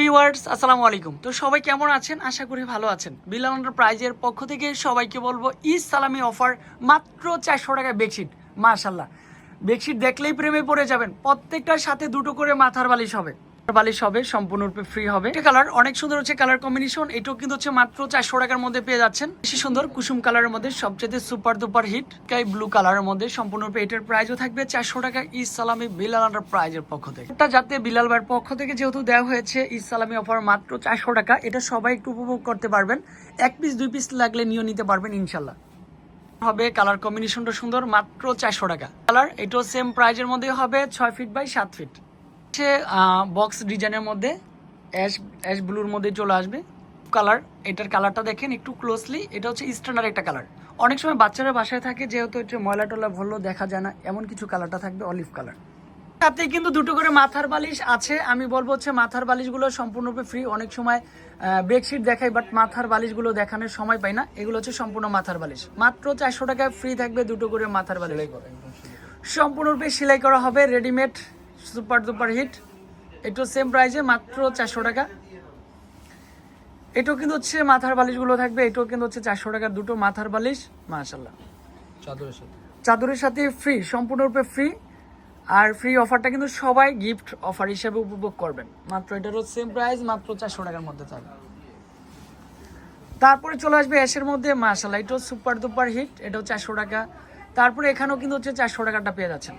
Viewers, আসসালামু আলাইকুম। তো সবাই কেমন আছেন? আশা করি ভালো আছেন। বিলাল প্রাইজের পক্ষ থেকে সবাইকে বলব, ঈদ সালামি অফার, মাত্র চারশো টাকা বেডশিট। মাশাল্লাহ বেডশিট দেখলেই প্রেমে পড়ে যাবেন। প্রত্যেকটার সাথে দুটো করে মাথার বালিশ হবে। বালিশ হবে, সম্পূর্ণরূপে ফ্রি হবে। কালার অনেক সুন্দর হচ্ছে কালার কম্বিনেশন এটাও কিন্তু হচ্ছে মাত্র চারশো টাকার মধ্যে পেয়ে যাচ্ছেন। বেশি সুন্দর কুসুম কালারের মধ্যে সবচেয়ে super duper hit sky blue কালারের মধ্যে। সম্পূর্ণরূপে এটার প্রাইসও থাকবে চারশো টাকা ঈদ সালামি বিলাল প্রাইজের পক্ষ থেকে। এটা যাতে বিলাল ভাইয়ের পক্ষ থেকে যেহেতু দেওয়া হয়েছে, ঈদ সালামি অফার মাত্র চারশো টাকা। এটা সবাই একটু উপভোগ করতে পারবেন। এক পিস দুই পিস লাগলে নিয়েও নিতে পারবেন ইনশাল্লাহ হবে কালার কম্বিনেশনটা সুন্দর, মাত্র চারশো টাকা। কালার এটাও সেম প্রাইজের মধ্যে হবে, ছয় ফিট বাই সাত ফিট হচ্ছে বক্স ডিজাইনের মধ্যে অ্যাশ অ্যাশ ব্লুর মধ্যে চলে আসবে কালার এটার কালারটা দেখেন একটু ক্লোজলি এটা হচ্ছে স্ট্যান্ডার্ড একটা কালার অনেক সময় বাচ্চারা বাসায় থাকে, যেহেতু হচ্ছে ময়লা টলা ভরলেও দেখা যায় না, এমন কিছু কালারটা থাকবে অলিভ কালার সাথে কিন্তু দুটো করে মাথার বালিশ আছে। আমি বলব হচ্ছে মাথার বালিশগুলো সম্পূর্ণরূপে ফ্রি অনেক সময় বেডশিট দেখাই বাট মাথার বালিশগুলো দেখানোর সময় পাই না। এগুলো হচ্ছে সম্পূর্ণ মাথার বালিশ। মাত্র চারশো টাকায় ফ্রি থাকবে দুটো করে মাথার বালিশ। সম্পূর্ণরূপে সেলাই করা হবে রেডিমেড সুপার দুপার হিট। এটাও সেম প্রাইসে মাত্র চারশো টাকা। এটাও কিন্তু হচ্ছে মাথার বালিশগুলো থাকবে এটাও কিন্তু হচ্ছে চারশো টাকার দুটো মাথার বালিশ মাশাল্লাহ চাদরের সাথে। চাদরের সাথে ফ্রি সম্পূর্ণরূপে ফ্রি আর ফ্রি অফারটা কিন্তু সবাই গিফট অফার হিসেবে উপভোগ করবেন। মাত্র এটারও সেম প্রাইস মাত্র চারশো টাকার মধ্যে থাকবে। তারপরে চলে আসবে অ্যাশের মধ্যে মাসালা এটাও সুপার দুপার হিট এটাও চারশো টাকা। তারপরে এখানেও কিন্তু হচ্ছে চারশো টাকাটা পেয়ে যাচ্ছেন।